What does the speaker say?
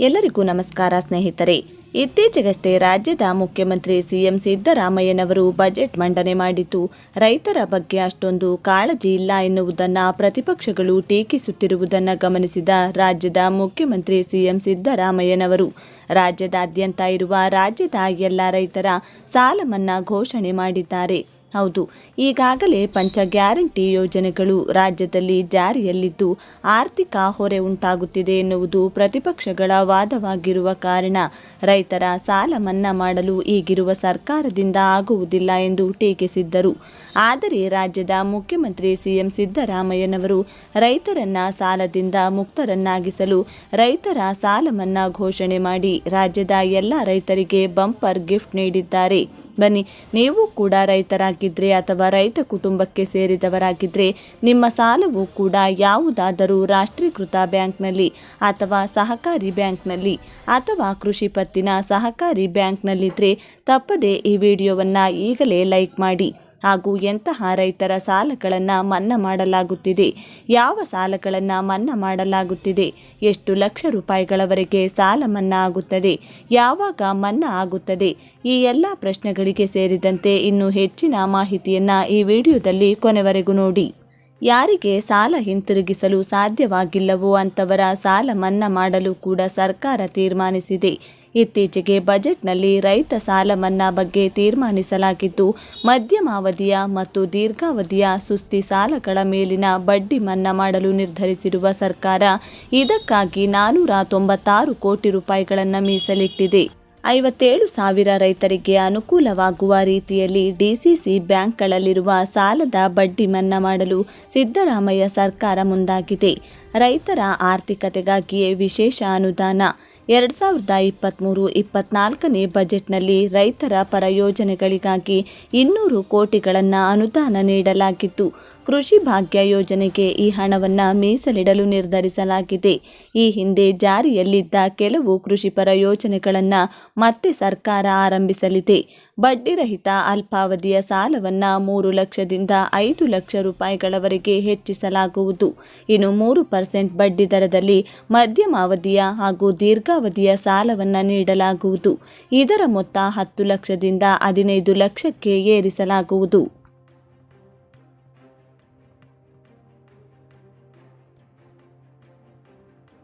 ಎಲ್ಲರಿಗೂ ನಮಸ್ಕಾರ ಸ್ನೇಹಿತರೆ. ಇತ್ತೀಚೆಗಷ್ಟೇ ರಾಜ್ಯದ ಮುಖ್ಯಮಂತ್ರಿ ಸಿಎಂ ಸಿದ್ದರಾಮಯ್ಯನವರು ಬಜೆಟ್ ಮಂಡನೆ ಮಾಡಿದ್ದು, ರೈತರ ಬಗ್ಗೆ ಅಷ್ಟೊಂದು ಕಾಳಜಿ ಇಲ್ಲ ಎನ್ನುವುದನ್ನು ಪ್ರತಿಪಕ್ಷಗಳು ಟೀಕಿಸುತ್ತಿರುವುದನ್ನು ಗಮನಿಸಿದ ರಾಜ್ಯದ ಮುಖ್ಯಮಂತ್ರಿ ಸಿಎಂ ಸಿದ್ದರಾಮಯ್ಯನವರು. ರಾಜ್ಯದಾದ್ಯಂತ ಇರುವ ರಾಜ್ಯದ ಎಲ್ಲ ರೈತರ ಸಾಲ ಮನ್ನಾ ಘೋಷಣೆ ಮಾಡಿದ್ದಾರೆ. ಹೌದು, ಈಗಾಗಲೇ ಪಂಚ ಗ್ಯಾರಂಟಿ ಯೋಜನೆಗಳು ರಾಜ್ಯದಲ್ಲಿ ಜಾರಿಯಲ್ಲಿದ್ದು ಆರ್ಥಿಕ ಹೊರೆ ಉಂಟಾಗುತ್ತಿದೆ ಎನ್ನುವುದು ಪ್ರತಿಪಕ್ಷಗಳ ವಾದವಾಗಿರುವ ಕಾರಣ. ರೈತರ ಸಾಲ ಮನ್ನಾ ಮಾಡಲು ಈಗಿರುವ ಸರ್ಕಾರದಿಂದ ಆಗುವುದಿಲ್ಲ ಎಂದು ಟೀಕಿಸಿದ್ದರು. ಆದರೆ ರಾಜ್ಯದ ಮುಖ್ಯಮಂತ್ರಿ ಸಿಎಂ ಸಿದ್ದರಾಮಯ್ಯನವರು ರೈತರನ್ನ ಸಾಲದಿಂದ ಮುಕ್ತರನ್ನಾಗಿಸಲು ರೈತರ ಸಾಲ ಮನ್ನಾ ಘೋಷಣೆ ಮಾಡಿ ರಾಜ್ಯದ ಎಲ್ಲ ರೈತರಿಗೆ ಬಂಪರ್ ಗಿಫ್ಟ್ ನೀಡಿದ್ದಾರೆ. ಬನ್ನಿ, ನೀವು ಕೂಡ ರೈತರಾಗಿದ್ದರೆ ಅಥವಾ ರೈತ ಕುಟುಂಬಕ್ಕೆ ಸೇರಿದವರಾಗಿದ್ದರೆ ನಿಮ್ಮ ಸಾಲವು ಕೂಡ ಯಾವುದಾದರೂ ರಾಷ್ಟ್ರೀಕೃತ ಬ್ಯಾಂಕ್ನಲ್ಲಿ ಅಥವಾ ಸಹಕಾರಿ ಬ್ಯಾಂಕ್ನಲ್ಲಿ ಅಥವಾ ಕೃಷಿ ಪತ್ತಿನ ಸಹಕಾರಿ ಬ್ಯಾಂಕ್ನಲ್ಲಿದ್ದರೆ ತಪ್ಪದೇ ಈ ವಿಡಿಯೋವನ್ನು ಈಗಲೇ ಲೈಕ್ ಮಾಡಿ. ಹಾಗೂ ಎಂತಹ ರೈತರ ಸಾಲಗಳನ್ನು ಮನ್ನಾ ಮಾಡಲಾಗುತ್ತಿದೆ? ಯಾವ ಸಾಲಗಳನ್ನು ಮನ್ನಾ ಮಾಡಲಾಗುತ್ತಿದೆ? ಎಷ್ಟು ಲಕ್ಷ ರೂಪಾಯಿಗಳವರೆಗೆ ಸಾಲ ಮನ್ನಾ ಆಗುತ್ತದೆ? ಯಾವಾಗ ಮನ್ನಾ ಆಗುತ್ತದೆ? ಈ ಎಲ್ಲ ಪ್ರಶ್ನೆಗಳಿಗೆ ಸೇರಿದಂತೆ ಇನ್ನೂ ಹೆಚ್ಚಿನ ಮಾಹಿತಿಯನ್ನು ಈ ವಿಡಿಯೋದಲ್ಲಿ ಕೊನೆವರೆಗೂ ನೋಡಿ. ಯಾರಿಗೆ ಸಾಲ ಹಿಂತಿರುಗಿಸಲು ಸಾಧ್ಯವಾಗಿಲ್ಲವೋ ಅಂತವರ ಸಾಲ ಮನ್ನಾ ಮಾಡಲು ಕೂಡ ಸರ್ಕಾರ ತೀರ್ಮಾನಿಸಿದೆ. ಇತ್ತೀಚೆಗೆ ಬಜೆಟ್ನಲ್ಲಿ ರೈತ ಸಾಲ ಮನ್ನಾ ಬಗ್ಗೆ ತೀರ್ಮಾನಿಸಲಾಗಿದ್ದು, ಮಧ್ಯಮಾವಧಿಯ ಮತ್ತು ದೀರ್ಘಾವಧಿಯ ಸುಸ್ತಿ ಸಾಲಗಳ ಮೇಲಿನ ಬಡ್ಡಿ ಮನ್ನಾ ಮಾಡಲು ನಿರ್ಧರಿಸಿರುವ ಸರ್ಕಾರ ಇದಕ್ಕಾಗಿ ನಾನೂರ ತೊಂಬತ್ತಾರು ಕೋಟಿ ರೂಪಾಯಿಗಳನ್ನು ಮೀಸಲಿಟ್ಟಿದೆ. ಐವತ್ತೇಳು ಸಾವಿರ ರೈತರಿಗೆ ಅನುಕೂಲವಾಗುವ ರೀತಿಯಲ್ಲಿ ಡಿಸಿಸಿ ಬ್ಯಾಂಕ್ಗಳಲ್ಲಿರುವ ಸಾಲದ ಬಡ್ಡಿ ಮನ್ನಾ ಮಾಡಲು ಸಿದ್ದರಾಮಯ್ಯ ಸರ್ಕಾರ ಮುಂದಾಗಿದೆ. ರೈತರ ಆರ್ಥಿಕತೆಗಾಗಿಯೇ ವಿಶೇಷ ಅನುದಾನ. ಎರಡು ಸಾವಿರದ ಇಪ್ಪತ್ತ್ಮೂರು ಇಪ್ಪತ್ನಾಲ್ಕನೇ ಬಜೆಟ್ನಲ್ಲಿ ರೈತರ ಪರ ಯೋಜನೆಗಳಿಗಾಗಿ ಇನ್ನೂರು ಕೋಟಿಗಳನ್ನು ಅನುದಾನ ನೀಡಲಾಗಿದ್ದು ಕೃಷಿ ಭಾಗ್ಯ ಯೋಜನೆಗೆ ಈ ಹಣವನ್ನು ಮೀಸಲಿಡಲು ನಿರ್ಧರಿಸಲಾಗಿದೆ. ಈ ಹಿಂದೆ ಜಾರಿಯಲ್ಲಿದ್ದ ಕೆಲವು ಕೃಷಿಪರ ಯೋಜನೆಗಳನ್ನು ಮತ್ತೆ ಸರ್ಕಾರ ಆರಂಭಿಸಲಿದೆ. ಬಡ್ಡಿರಹಿತ ಅಲ್ಪಾವಧಿಯ ಸಾಲವನ್ನು ಮೂರು ಲಕ್ಷದಿಂದ ಐದು ಲಕ್ಷ ರೂಪಾಯಿಗಳವರೆಗೆ ಹೆಚ್ಚಿಸಲಾಗುವುದು. ಇನ್ನು ಮೂರು ಪರ್ಸೆಂಟ್ ಬಡ್ಡಿ ದರದಲ್ಲಿ ಮಧ್ಯಮಾವಧಿಯ ಹಾಗೂ ದೀರ್ಘಾವಧಿಯ ಸಾಲವನ್ನು ನೀಡಲಾಗುವುದು. ಇದರ ಮೊತ್ತ ಹತ್ತು ಲಕ್ಷದಿಂದ ಹದಿನೈದು ಲಕ್ಷಕ್ಕೆ ಏರಿಸಲಾಗುವುದು.